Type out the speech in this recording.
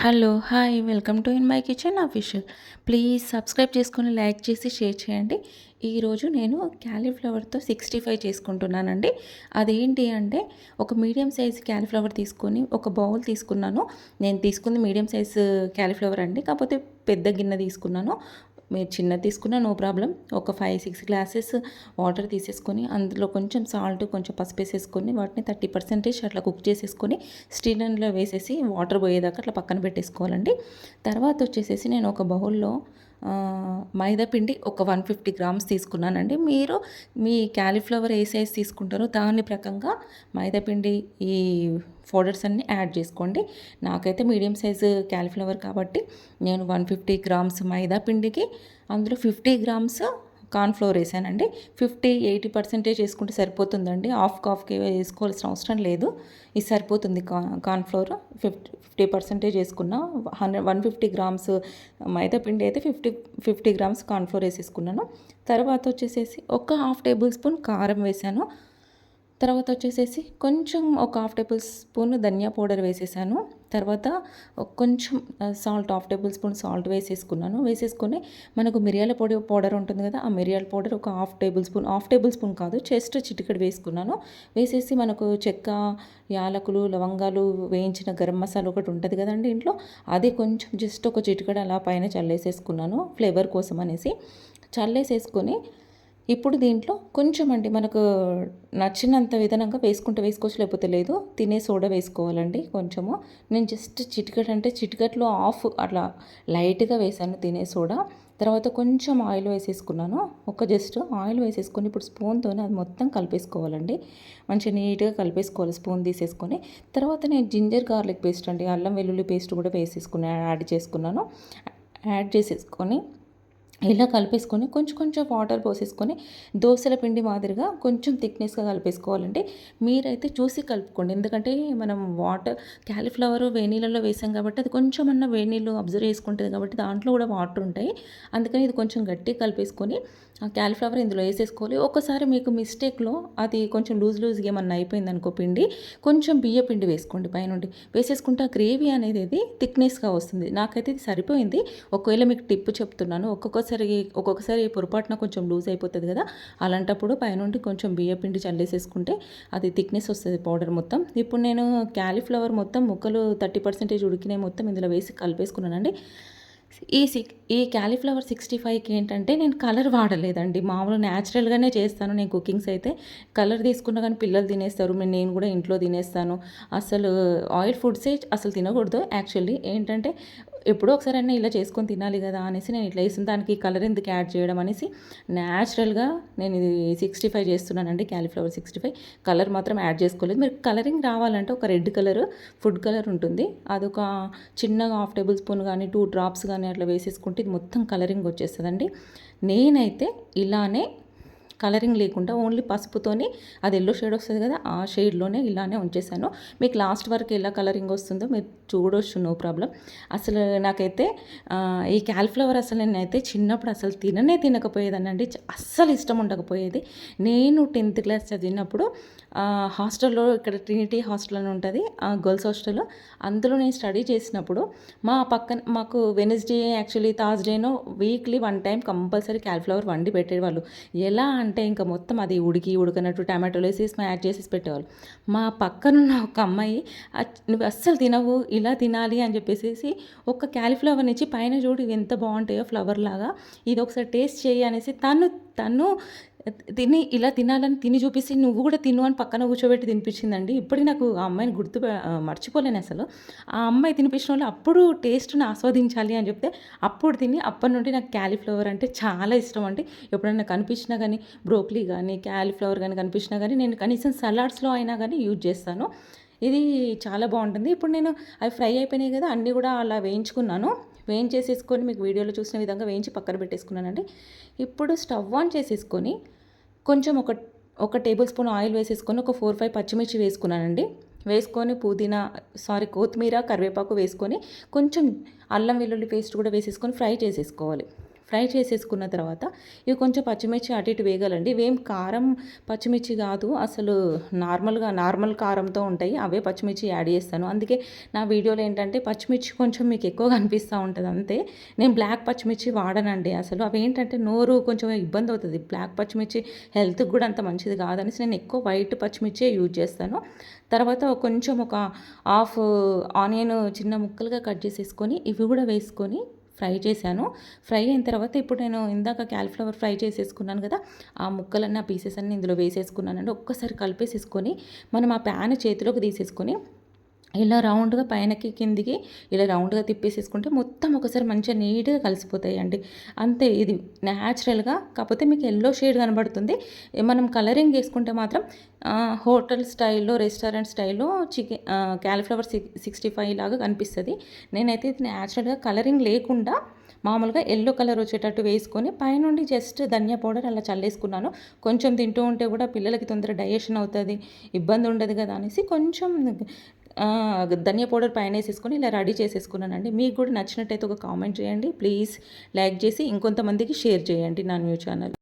Hello hi welcome to in my kitchen official. Please subscribe చేసుకుని like చేసి share చేయండి. ఈరోజు నేను క్యాలీఫ్లవర్తో సిక్స్టీ ఫైవ్ చేసుకుంటున్నానండి. అదేంటి అంటే ఒక మీడియం సైజ్ క్యాలీఫ్లవర్ తీసుకొని ఒక బౌల్ తీసుకున్నాను. నేను తీసుకుంది మీడియం సైజ్ క్యాలీఫ్లవర్ అండి. కాకపోతే పెద్ద గిన్నె తీసుకున్నాను. మీరు చిన్నది తీసుకున్నా నో ప్రాబ్లం. ఒక ఫైవ్ సిక్స్ గ్లాసెస్ వాటర్ తీసేసుకొని అందులో కొంచెం సాల్ట్ కొంచెం పసుపు వేసేసుకొని వాటిని థర్టీ పర్సెంటేజ్ అట్లా కుక్ చేసేసుకొని స్టీలర్లో వేసేసి వాటర్ పోయేదాకా అట్లా పక్కన పెట్టేసుకోవాలండి. తర్వాత వచ్చేసేసి నేను ఒక బౌల్లో మైదాపిండి ఒక వన్ ఫిఫ్టీ గ్రామ్స్ తీసుకున్నానండి. మీరు మీ క్యాలీఫ్లవర్ ఏ సైజ్ తీసుకుంటారో దాని ప్రకంగా మైదాపిండి ఈ ఫోడర్స్ అన్నీ యాడ్ చేసుకోండి. నాకైతే మీడియం సైజు క్యాలీఫ్లవర్ కాబట్టి నేను వన్ ఫిఫ్టీ గ్రామ్స్ మైదా పిండికి అందులో ఫిఫ్టీ గ్రామ్స్ కార్న్ఫ్లోర్ వేసానండి. ఫిఫ్టీ ఎయిటీ పర్సెంటేజ్ వేసుకుంటే సరిపోతుందండి. హాఫ్ కాఫ్కి వేసుకోవాల్సిన అవసరం లేదు. ఇది సరిపోతుంది కార్న్ఫ్లోర్ ఫిఫ్టీ ఫిఫ్టీ పర్సెంటేజ్ వేసుకున్నా హండ్రెడ్ వన్ ఫిఫ్టీ గ్రామ్స్ మైదా పిండి అయితే ఫిఫ్టీ ఫిఫ్టీ గ్రామ్స్ కార్న్ఫ్లోర్ వేసేసుకున్నాను. తర్వాత వచ్చేసేసి ఒక హాఫ్ టేబుల్ స్పూన్ కారం వేసాను. తర్వాత వచ్చేసేసి కొంచెం ఒక హాఫ్ టేబుల్ స్పూన్ ధనియా పౌడర్ వేసేసాను. తర్వాత కొంచెం salt half tablespoon salt వేసేసుకున్నాను. వేసేసుకొని మనకు మిరియాల పొడి పౌడర్ ఉంటుంది కదా ఆ మిరియాల పౌడర్ ఒక half tablespoon half tablespoon కాదు చెస్ట్ చిటికెడు వేసుకున్నాను. వేసేసి మనకు చెక్క యాలకులు లవంగాలు వేయించిన గరం మసాలా ఒకటి ఉంటుంది కదండి ఇంట్లో అది కొంచెం జస్ట్ ఒక చిటికడ అలా పైన చల్లేసేసుకున్నాను ఫ్లేవర్ కోసం అనేసి. చల్లేసేసుకొని ఇప్పుడు దీంట్లో కొంచెం అండి మనకు నచ్చినంత విధానంగా వేసుకుంటే వేసుకోవచ్చు లేకపోతే లేదు. తినే సోడా వేసుకోవాలండి కొంచెము. నేను జస్ట్ చిటికట్ అంటే చిటికట్లో ఆఫ్ అట్లా లైట్గా వేసాను తినే సోడా. తర్వాత కొంచెం ఆయిల్ వేసేసుకున్నాను. ఒక జస్ట్ ఆయిల్ వేసేసుకొని ఇప్పుడు స్పూన్తో అది మొత్తం కలిపేసుకోవాలండి. మంచిగా నీట్గా కలిపేసుకోవాలి స్పూన్ తీసేసుకొని. తర్వాత నేను జింజర్ గార్లిక్ పేస్ట్ అండి అల్లం వెల్లుల్లి పేస్ట్ కూడా వేసేసుకున్నాను యాడ్ చేసుకున్నాను. యాడ్ చేసేసుకొని ఇలా కలిపేసుకొని కొంచెం కొంచెం వాటర్ పోసేసుకొని దోశల పిండి మాదిరిగా కొంచెం థిక్నెస్గా కలిపేసుకోవాలండి. మీరైతే చూసి కలుపుకోండి. ఎందుకంటే మనం వాటర్ క్యాలీఫ్లవర్ వేనీళ్ళలో వేసాం కాబట్టి అది కొంచెం అన్న వేనీళ్ళు అబ్జర్వ్ చేసుకుంటుంది కాబట్టి దాంట్లో కూడా వాటర్ ఉంటాయి. అందుకని ఇది కొంచెం గట్టిగా కలిపేసుకొని ఆ క్యాలీఫ్లవర్ ఇందులో వేసేసుకోవాలి. ఒకసారి మీకు మిస్టేక్లో అది కొంచెం లూజ్ లూజ్గా ఏమన్నా అయిపోయింది అనుకో పిండి కొంచెం బియ్య పిండి వేసుకోండి పైనుండి. వేసేసుకుంటే ఆ గ్రేవీ అనేది ఇది థిక్నెస్గా వస్తుంది. నాకైతే ఇది సరిపోయింది. ఒకవేళ మీకు టిప్ చెప్తున్నాను ఒక్కొక్కసారి ఒక్కొక్కసారి పొరపాటున కొంచెం లూజ్ అయిపోతుంది కదా అలాంటప్పుడు పైనుండి కొంచెం బియ్య పిండి చల్లేసేసుకుంటే అది థిక్నెస్ వస్తుంది పౌడర్ మొత్తం. ఇప్పుడు నేను క్యాలీఫ్లవర్ మొత్తం ముక్కలు థర్టీ పర్సెంటేజ్ ఉడికినాయి మొత్తం ఇందులో వేసి కలిపేసుకున్నానండి. ఈ సిక్ ఈ క్యాలీఫ్లవర్ సిక్స్టీ ఫైవ్కి ఏంటంటే నేను కలర్ వాడలేదండి. మామూలు న్యాచురల్గానే చేస్తాను నేను కుకింగ్స్ అయితే. కలర్ తీసుకున్నా కానీ పిల్లలు తినేస్తారు. నేను కూడా ఇంట్లో తినేస్తాను. అసలు ఆయిల్ ఫుడ్సే అసలు తినకూడదు. యాక్చువల్లీ ఏంటంటే ఎప్పుడో ఒకసారి అయినా ఇలా చేసుకొని తినాలి కదా అనేసి నేను ఇట్లా వేసిన దానికి కలర్ ఎందుకు యాడ్ చేయడం అనేసి న్యాచురల్గా నేను ఇది సిక్స్టీ ఫైవ్ చేస్తున్నానండి క్యాలీఫ్లవర్ సిక్స్టీ ఫైవ్. కలర్ మాత్రం యాడ్ చేసుకోలేదు. మీరు కలరింగ్ రావాలంటే ఒక రెడ్ కలర్ ఫుడ్ కలర్ ఉంటుంది. అదొక చిన్నగా హాఫ్ టేబుల్ స్పూన్ కానీ టూ డ్రాప్స్ కానీ అట్లా వేసేసుకుంటే ఇది మొత్తం కలరింగ్ వచ్చేస్తుందండి. నేనైతే ఇలానే కలరింగ్ లేకుండా ఓన్లీ పసుపుతోని అది ఎల్లో షేడ్ వస్తుంది కదా ఆ షేడ్లోనే ఇలానే ఉంచేసాను మీకు లాస్ట్ వరకు ఎలా కలరింగ్ వస్తుందో మీరు చూడొచ్చు నో ప్రాబ్లం. అసలు నాకైతే ఈ క్యాల్ఫ్లవర్ అసలు నేనైతే చిన్నప్పుడు అసలు తిననే తినకపోయేదానండి అస్సలు ఇష్టం ఉండకపోయేది. నేను టెన్త్ క్లాస్ చదివినప్పుడు హాస్టల్లో ఇక్కడ ట్రినిటీ హాస్టల్ అని ఉంటుంది గర్ల్స్ హాస్టల్. అందులో నేను స్టడీ చేసినప్పుడు మా పక్కన మాకు Wednesday actually థర్స్డేనో weekly one time compulsory cauliflower వండి పెట్టేవాళ్ళు. ఎలా అంటే ఇంకా మొత్తం అది ఉడికి ఉడకనట్టు టమాటోలు వేసి యాడ్ చేసి పెట్టేవాళ్ళు. మా పక్కనున్న ఒక అమ్మాయి నువ్వు అస్సలు తినవు ఇలా తినాలి అని చెప్పేసి ఒక క్యాలీఫ్లవర్ నుంచి పైన చూడు ఎంత బాగుంటాయో ఫ్లవర్ లాగా ఇది ఒకసారి టేస్ట్ చేయి అనేసి తను తను తిని ఇలా తినాలని తిని చూపిస్తే నువ్వు కూడా తిను అని పక్కన కూర్చోబెట్టి తినిపించిందండి. ఇప్పటికి నాకు ఆ అమ్మాయిని గుర్తు మర్చిపోలేను అసలు. ఆ అమ్మాయి తినిపించిన వాళ్ళు అప్పుడు టేస్ట్ని ఆస్వాదించాలి అని చెప్తే అప్పుడు తిని అప్పటి నుండి నాకు క్యాలీఫ్లవర్ అంటే చాలా ఇష్టం అండి. ఎప్పుడైనా కనిపించినా కానీ బ్రోక్లీ కానీ క్యాలీఫ్లవర్ కానీ కనిపించినా కానీ నేను కనీసం సలాడ్స్లో అయినా కానీ యూజ్ చేస్తాను. ఇది చాలా బాగుంటుంది. ఇప్పుడు నేను అవి ఫ్రై అయిపోయినాయి కదా అన్నీ కూడా అలా వేయించుకున్నాను. వేయించేసేసుకొని మీకు వీడియోలో చూసిన విధంగా వేయించి పక్కన పెట్టేసుకున్నానండి. ఇప్పుడు స్టవ్ ఆన్ చేసేసుకొని కొంచెం ఒక ఒక టేబుల్ స్పూన్ ఆయిల్ వేసేసుకొని ఒక ఫోర్ ఫైవ్ పచ్చిమిర్చి వేసుకున్నానండి. వేసుకొని పుదీనా సారీ కొత్తిమీర కరివేపాకు వేసుకొని కొంచెం అల్లం వెల్లుల్లి పేస్ట్ కూడా వేసేసుకొని ఫ్రై చేసేసుకోవాలి. ఫ్రై చేసేసుకున్న తర్వాత ఇవి కొంచెం పచ్చిమిర్చి అటు ఇటు వేగాలండి. ఇవేం కారం పచ్చిమిర్చి కాదు అసలు నార్మల్గా నార్మల్ కారంతో ఉంటాయి. అవే పచ్చిమిర్చి యాడ్ చేస్తాను. అందుకే నా వీడియోలో ఏంటంటే పచ్చిమిర్చి కొంచెం మీకు ఎక్కువ కనిపిస్తూ ఉంటుంది అంతే. నేను బ్లాక్ పచ్చిమిర్చి వాడనండి అసలు. అవి ఏంటంటే నోరు కొంచెం ఇబ్బంది అవుతుంది. బ్లాక్ పచ్చిమిర్చి హెల్త్కి కూడా అంత మంచిది కాదనేసి నేను ఎక్కువ వైట్ పచ్చిమిర్చే యూజ్ చేస్తాను. తర్వాత కొంచెం ఒక హాఫ్ ఆనియన్ చిన్న ముక్కలుగా కట్ చేసేసుకొని ఇవి కూడా వేసుకొని ఫ్రై చేశాను. ఫ్రై అయిన తర్వాత ఇప్పుడు నేను ఇందాక క్యాలిఫ్లవర్ ఫ్రై చేసేసుకున్నాను కదా ఆ ముక్కలన్నీ ఆ పీసెస్ అన్నీ ఇందులో వేసేసుకున్నానండి. ఒక్కసారి కలిపేసేసుకొని మనం ఆ ప్యాన్ చేతిలోకి తీసేసుకొని ఇలా రౌండ్గా పైనకి కిందికి ఇలా రౌండ్గా తిప్పేసేసుకుంటే మొత్తం ఒకసారి మంచిగా నీట్గా కలిసిపోతాయి అండి అంతే ఇది న్యాచురల్గా కాకపోతే మీకు ఎల్లో షేడ్ కనబడుతుంది. మనం కలరింగ్ వేసుకుంటే మాత్రం హోటల్ స్టైల్లో రెస్టారెంట్ స్టైల్లో చికెన్ క్యాలిఫ్లవర్ సిక్స్టీ ఫైవ్ లాగా కనిపిస్తుంది. నేనైతే ఇది న్యాచురల్గా కలరింగ్ లేకుండా మామూలుగా ఎల్లో కలర్ వచ్చేటట్టు వేసుకొని పైనుండి జస్ట్ ధనియా పౌడర్ అలా చల్లేసుకున్నాను. కొంచెం తింటూ ఉంటే కూడా పిల్లలకి తొందర డైజెషన్ అవుతుంది ఇబ్బంది ఉండదు కదా అనేసి కొంచెం ధనియా పౌడర్ పైన వేసేసుకొని ఇలా రెడీ చేసేసుకున్నానండి. మీకు కూడా నచ్చినట్టయితే ఒక కామెంట్ చేయండి. ప్లీజ్ లైక్ చేసి ఇంకొంతమందికి షేర్ చేయండి నా న్యూ ఛానల్.